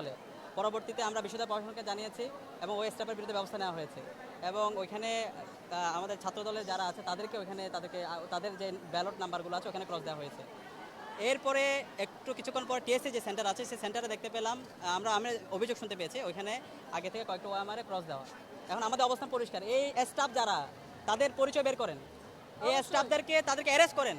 ফলে পরবর্তীতে আমরা বিশ্ববিদ্যালয় প্রশাসনকে জানিয়েছি এবং ওই স্টাফের বিরুদ্ধে ব্যবস্থা নেওয়া হয়েছে। এবং ওইখানে আমাদের ছাত্রদলের যারা আছে তাদেরকে ওইখানে তাদেরকে তাদের যে ব্যালট নাম্বারগুলো আছে ওখানে ক্রস দেওয়া হয়েছে। এরপরে একটু কিছুক্ষণ পর টিএসসি যে সেন্টার আছে, সেই সেন্টারে দেখতে পেলাম আমরা আমরা অভিযোগ শুনতে পেয়েছি, ওইখানে আগে থেকে কয়েকটা ওয়ামারে ক্রস দেওয়া। এখন আমাদের অবস্থান পরিষ্কার। এই স্টাফ যারা, তাদের পরিচয় বের করেন। এই স্টাফদেরকে তাদেরকে অ্যারেস্ট করেন।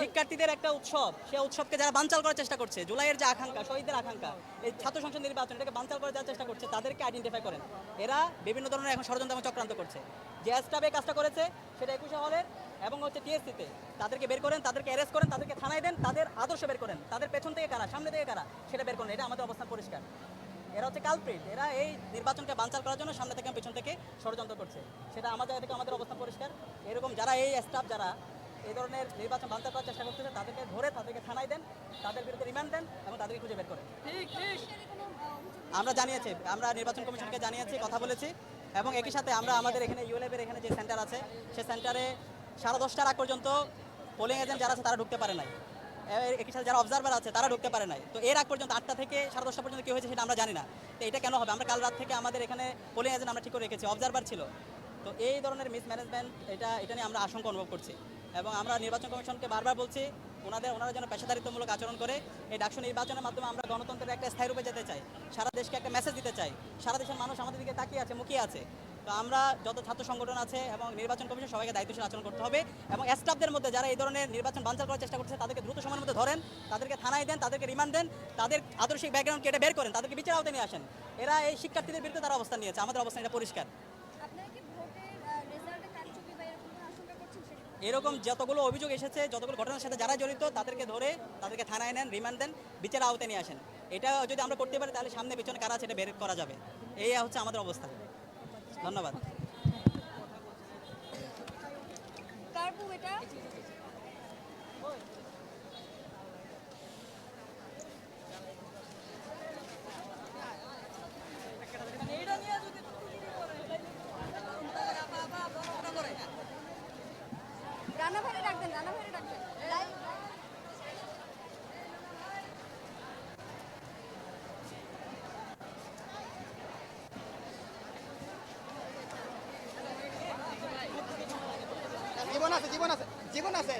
শিক্ষার্থীদের একটা উৎসব। সেই উৎসবকে যারা বানচাল করার চেষ্টা করছে জুলাইয়ের যে আকাঙ্ক্ষা শহীদদের আকাঙ্ক্ষা এই ছাত্র সংসদ নির্বাচন এটাকে বানচাল করার যাওয়ার চেষ্টা করছে তাদেরকে আইডেন্টিফাই করেন। এরা বিভিন্ন ধরনের এখন ষড়যন্ত্র এবং চক্রান্ত করছে। যে স্টাফ এই কাজটা করেছে সেটা একুশে হলের এবং হচ্ছে টিএসসিতে তাদেরকে বের করেন তাদেরকে অ্যারেস্ট করেন তাদেরকে থানায় দেন তাদের আদর্শ বের করেন। তাদের পেছন থেকে কারা সামনে থেকে কারা সেটা বের করেন। এটা আমাদের অবস্থান পরিষ্কার। এরা হচ্ছে কালপ্রিট এরা এই নির্বাচনকে বানচাল করার জন্য সামনে থেকে পেছন থেকে ষড়যন্ত্র করছে। সেটা আমাদের জায়গা থেকে আমাদের অবস্থান পরিষ্কার। এরকম যারা এই স্টাফ যারা এই ধরনের নির্বাচন বানচাল করার চেষ্টা করতেছে তাদেরকে ধরে তাদেরকে থানায় দেন তাদের বিরুদ্ধে রিমান্ড দেন এবং তাদেরকে খুঁজে বের করেন। আমরা জানিয়েছি আমরা নির্বাচন কমিশনকে জানিয়েছি কথা বলেছি এবং একই সাথে আমরা আমাদের এখানে ইউএলএফের এখানে যে সেন্টার আছে সে সেন্টারে সাড়ে দশটার আগ পর্যন্ত পোলিং এজেন্ট যারা আছে তারা ঢুকতে পারে নাই। একই সাথে যারা অবজারভার আছে, তারা ঢুকতে পারে নাই। তো এর আগ পর্যন্ত আটটা থেকে সাড়ে দশটা পর্যন্ত কি হয়েছে সেটা আমরা জানি না। তো এটা কেন হবে? আমরা কাল রাত থেকে আমাদের এখানে পোলিং এজেন্ট আমরা ঠিক করে রেখেছি অবজারভার ছিল। তো এই ধরনের মিসম্যানেজমেন্ট এটা এটা নিয়ে আমরা আশঙ্কা অনুভব করছি। এবং আমরা নির্বাচন কমিশনকে বারবার বলছি, ওনাদের, ওনারা যেন পেশাদারিত্বমূলক আচরণ করে। এই ডাকসু নির্বাচনের মাধ্যমে আমরা গণতন্ত্রের একটা স্থায়ী রূপে যেতে চাই। সারা দেশকে একটা মেসেজ দিতে চাই। সারা দেশের মানুষ আমাদের দিকে তাকিয়ে আছে, মুখিয়ে আছে। তো আমরা যত ছাত্র সংগঠন আছে এবং নির্বাচন কমিশন সবাইকে দায়িত্বশীল আচরণ করতে হবে এবং স্টাফদের মধ্যে যারা এই ধরনের নির্বাচন বানচাল করার চেষ্টা করছে তাদেরকে দ্রুত সময়ের মধ্যে ধরেন তাদেরকে থানায় দেন তাদেরকে রিমান্ড দেন তাদের আদর্শিক ব্যাকগ্রাউন্ড কেটে বের করেন তাদেরকে বিচার আওতায় নিয়ে আসেন। এরা এই শিক্ষার্থীদের বিরুদ্ধে তারা অবস্থান নিয়েছে আমাদের অবস্থান এটা পরিষ্কার। এরকম যতগুলো অভিযোগ এসেছে যতগুলো ঘটনার সাথে যারা জড়িত তাদেরকে ধরে তাদেরকে থানায় নেন রিমান্ড দেন বিচার আওতায় নিয়ে আসেন। এটা যদি আমরা করতে পারি তাহলে সামনে পিছনে কারা আছে এটা বের করা যাবে। এই হচ্ছে আমাদের অবস্থা। ধন্যবাদ। কার বউ এটা? রানা ভাইরে ডাকবেন জীবন আছে জীবন আছে জীবন আছে।